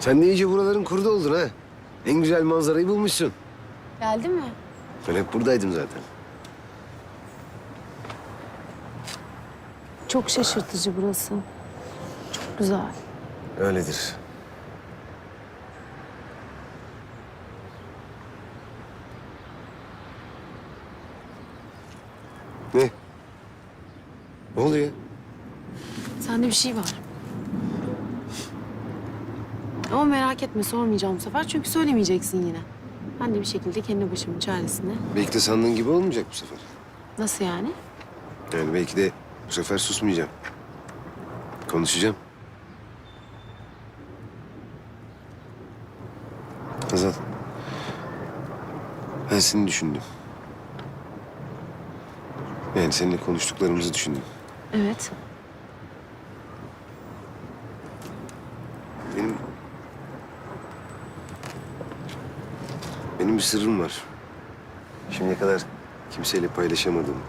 Sen de iyice buraların kurdu oldun ha. En güzel manzarayı bulmuşsun. Geldi mi? Ben hep buradaydım zaten. Çok şaşırtıcı burası. Çok güzel. Öyledir. Ne? Ne oluyor? Sende bir şey var. Ama merak etme sormayacağım bu sefer çünkü söylemeyeceksin yine. Ben de bir şekilde kendi başımın çaresine. Belki de sandığın gibi olmayacak bu sefer. Nasıl yani? Yani belki de bu sefer susmayacağım. Konuşacağım. Hazal. Ben seni düşündüm. Yani seninle konuştuklarımızı düşündüm. Evet. Benim... Benim bir sırrım var. Şimdiye kadar kimseyle paylaşamadığım.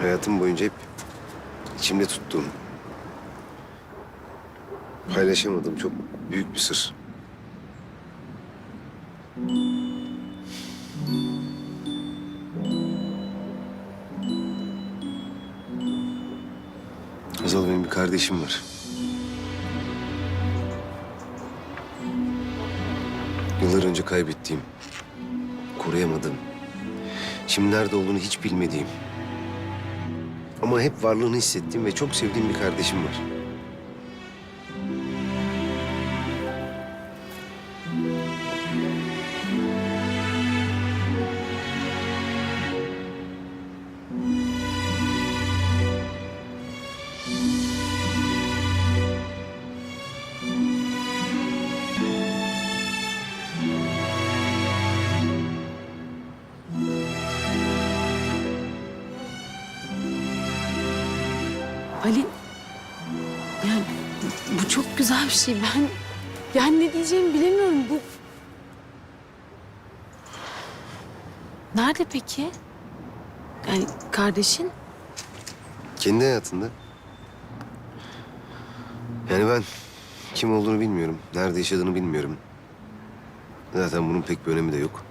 Hayatım boyunca hep içimde tuttuğum. Paylaşamadığım çok büyük bir sır. Hazal benim bir kardeşim var. Yıllar önce kaybettiğim, koruyamadığım, şimdi nerede olduğunu hiç bilmediğim ama hep varlığını hissettiğim ve çok sevdiğim bir kardeşim var. Ali yani bu çok güzel bir şey. Ben yani ne diyeceğimi bilemiyorum. Bu Nerede peki? Yani kardeşin? Kendi hayatında. Yani ben kim olduğunu bilmiyorum, nerede yaşadığını bilmiyorum. Zaten bunun pek bir önemi de yok.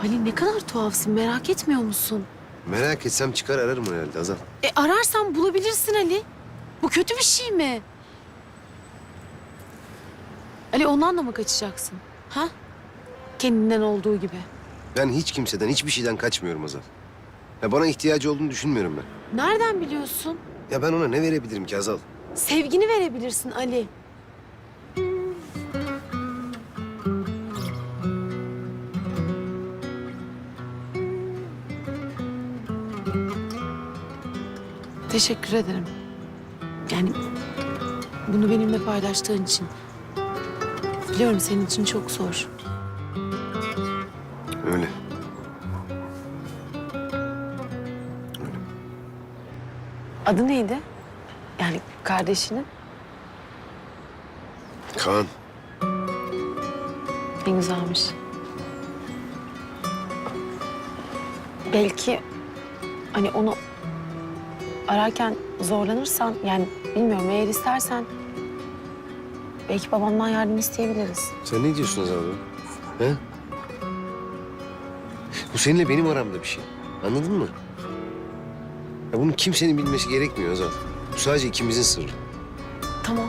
Ali ne kadar tuhafsın merak etmiyor musun? Merak etsem çıkar ararım herhalde Azal. E ararsan bulabilirsin Ali. Bu kötü bir şey mi? Ali ondan da mı kaçacaksın? Ha? Kendinden olduğu gibi. Ben hiç kimseden, hiçbir şeyden kaçmıyorum Azal. Ya bana ihtiyacı olduğunu düşünmüyorum ben. Nereden biliyorsun? Ya ben ona ne verebilirim ki Azal? Sevgini verebilirsin Ali. Teşekkür ederim. Yani bunu benimle paylaştığın için. Biliyorum senin için çok zor. Öyle. Öyle. Adı neydi? Yani kardeşinin? Kaan, Ne güzelmiş. Belki hani onu ararken zorlanırsan yani bilmiyorum eğer istersen belki babamdan yardım isteyebiliriz. sen ne diyorsun Azal be? He? Bu seninle benim aramda bir şey. Anladın mı? Ya bunu kimsenin bilmesi gerekmiyor Azal. Bu sadece ikimizin sırrı. Tamam.